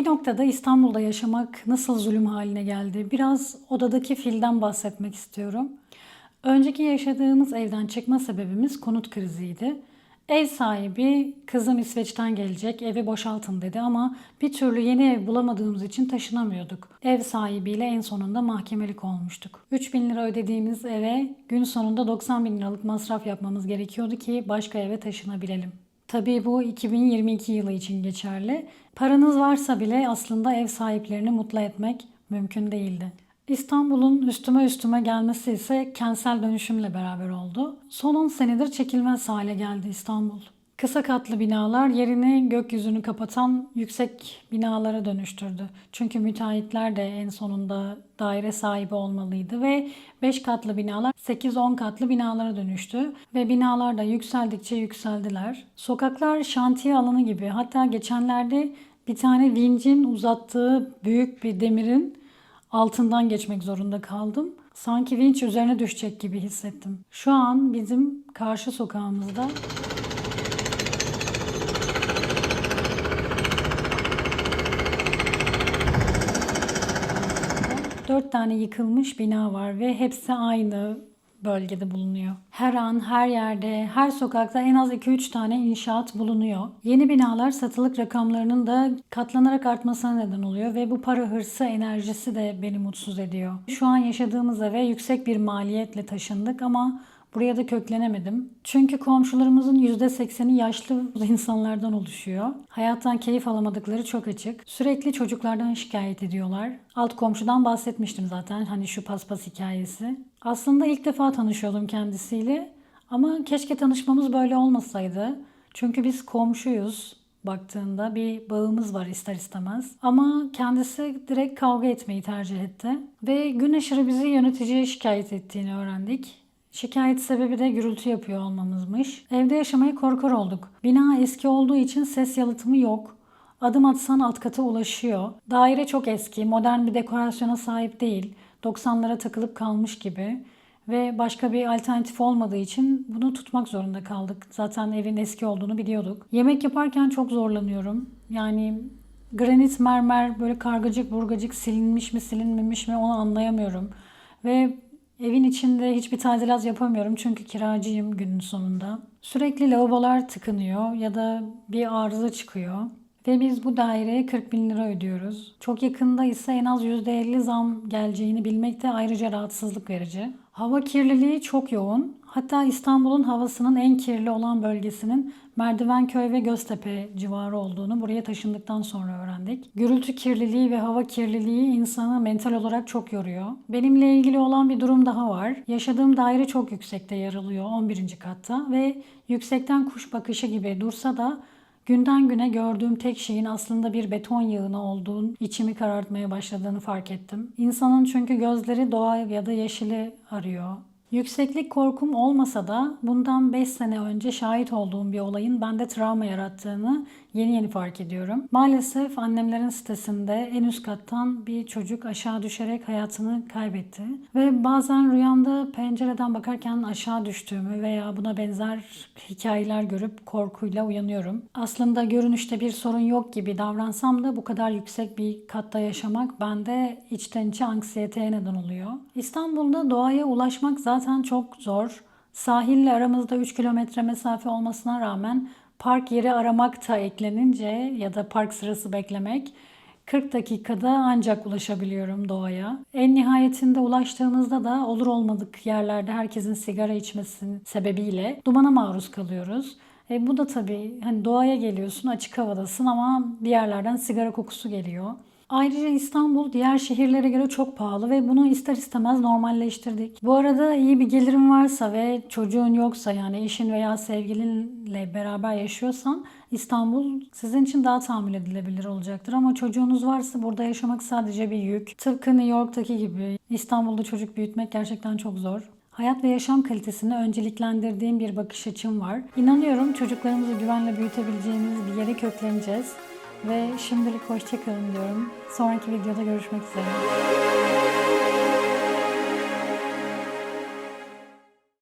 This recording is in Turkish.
Bir noktada İstanbul'da yaşamak nasıl zulüm haline geldi? Biraz odadaki filden bahsetmek istiyorum. Önceki yaşadığımız evden çıkma sebebimiz konut kriziydi. Ev sahibi kızım İsveç'ten gelecek evi boşaltın dedi ama bir türlü yeni ev bulamadığımız için taşınamıyorduk. Ev sahibiyle en sonunda mahkemelik olmuştuk. 3000 lira ödediğimiz eve gün sonunda 90 bin liralık masraf yapmamız gerekiyordu ki başka eve taşınabilelim. Tabii bu 2022 yılı için geçerli. Paranız varsa bile aslında ev sahiplerini mutlu etmek mümkün değildi. İstanbul'un üstüme üstüme gelmesi ise kentsel dönüşümle beraber oldu. Son 10 senedir çekilmez hale geldi İstanbul. Kısa katlı binalar yerini gökyüzünü kapatan yüksek binalara dönüştürdü. Çünkü müteahhitler de en sonunda daire sahibi olmalıydı ve 5 katlı binalar 8-10 katlı binalara dönüştü ve binalar da yükseldikçe yükseldiler. Sokaklar şantiye alanı gibi. Hatta geçenlerde bir tane vincin uzattığı büyük bir demirin altından geçmek zorunda kaldım. Sanki vinç üzerine düşecek gibi hissettim. Şu an bizim karşı sokağımızda dört tane yıkılmış bina var ve hepsi aynı bölgede bulunuyor. Her an, her yerde, her sokakta en az 2-3 tane inşaat bulunuyor. Yeni binalar satılık rakamlarının da katlanarak artmasına neden oluyor ve bu para hırsı enerjisi de beni mutsuz ediyor. Şu an yaşadığımız eve yüksek bir maliyetle taşındık ama Buraya da köklenemedim. Çünkü komşularımızın %80'i yaşlı insanlardan oluşuyor. Hayattan keyif alamadıkları çok açık. Sürekli çocuklardan şikayet ediyorlar. Alt komşudan bahsetmiştim zaten hani şu paspas hikayesi. Aslında ilk defa tanışıyordum kendisiyle ama keşke tanışmamız böyle olmasaydı. Çünkü biz komşuyuz baktığında bir bağımız var ister istemez. Ama kendisi direkt kavga etmeyi tercih etti. Ve gün aşırı bizi yöneticiye şikayet ettiğini öğrendik. Şikayet sebebi de gürültü yapıyor olmamızmış. Evde yaşamaya korkar olduk. Bina eski olduğu için ses yalıtımı yok. Adım atsan alt kata ulaşıyor. Daire çok eski, modern bir dekorasyona sahip değil. 90'lara takılıp kalmış gibi. Ve başka bir alternatif olmadığı için bunu tutmak zorunda kaldık. Zaten evin eski olduğunu biliyorduk. Yemek yaparken çok zorlanıyorum. Yani granit mermer böyle kargacık burgacık silinmiş mi silinmemiş mi onu anlayamıyorum. Ve Evin içinde hiçbir tadilat yapamıyorum çünkü kiracıyım günün sonunda. Sürekli lavabolar tıkanıyor ya da bir arıza çıkıyor. Ve biz bu daireye 40 bin lira ödüyoruz. Çok yakında ise en az %50 zam geleceğini bilmek de ayrıca rahatsızlık verici. Hava kirliliği çok yoğun. Hatta İstanbul'un havasının en kirli olan bölgesinin Merdivenköy ve Göztepe civarı olduğunu buraya taşındıktan sonra öğrendik. Gürültü kirliliği ve hava kirliliği insanı mental olarak çok yoruyor. Benimle ilgili olan bir durum daha var. Yaşadığım daire çok yüksekte yer alıyor 11. katta ve yüksekten kuş bakışı gibi dursa da Günden güne gördüğüm tek şeyin aslında bir beton yığını olduğunu, içimi karartmaya başladığını fark ettim. İnsanın çünkü gözleri doğa ya da yeşili arıyor. Yükseklik korkum olmasa da bundan 5 sene önce şahit olduğum bir olayın bende travma yarattığını yeni yeni fark ediyorum. Maalesef annemlerin sitesinde en üst kattan bir çocuk aşağı düşerek hayatını kaybetti. Ve bazen rüyamda pencereden bakarken aşağı düştüğümü veya buna benzer hikayeler görüp korkuyla uyanıyorum. Aslında görünüşte bir sorun yok gibi davransam da bu kadar yüksek bir katta yaşamak bende içten içe anksiyeteye neden oluyor. İstanbul'da doğaya ulaşmak zaten çok zor. Sahille aramızda 3 kilometre mesafe olmasına rağmen park yeri aramak da eklenince ya da park sırası beklemek 40 dakikada ancak ulaşabiliyorum doğaya. En nihayetinde ulaştığımızda da olur olmadık yerlerde herkesin sigara içmesi sebebiyle dumana maruz kalıyoruz. E bu da tabii hani doğaya geliyorsun, açık havadasın ama bir yerlerden sigara kokusu geliyor. Ayrıca İstanbul diğer şehirlere göre çok pahalı ve bunu ister istemez normalleştirdik. Bu arada iyi bir gelirin varsa ve çocuğun yoksa yani eşin veya sevgilinle beraber yaşıyorsan İstanbul sizin için daha tahammül edilebilir olacaktır. Ama çocuğunuz varsa burada yaşamak sadece bir yük. Tıpkı New York'taki gibi İstanbul'da çocuk büyütmek gerçekten çok zor. Hayat ve yaşam kalitesini önceliklendirdiğim bir bakış açım var. İnanıyorum çocuklarımızı güvenle büyütebileceğimiz bir yere kökleneceğiz. Ve şimdilik hoşçakalın diyorum. Sonraki videoda görüşmek üzere.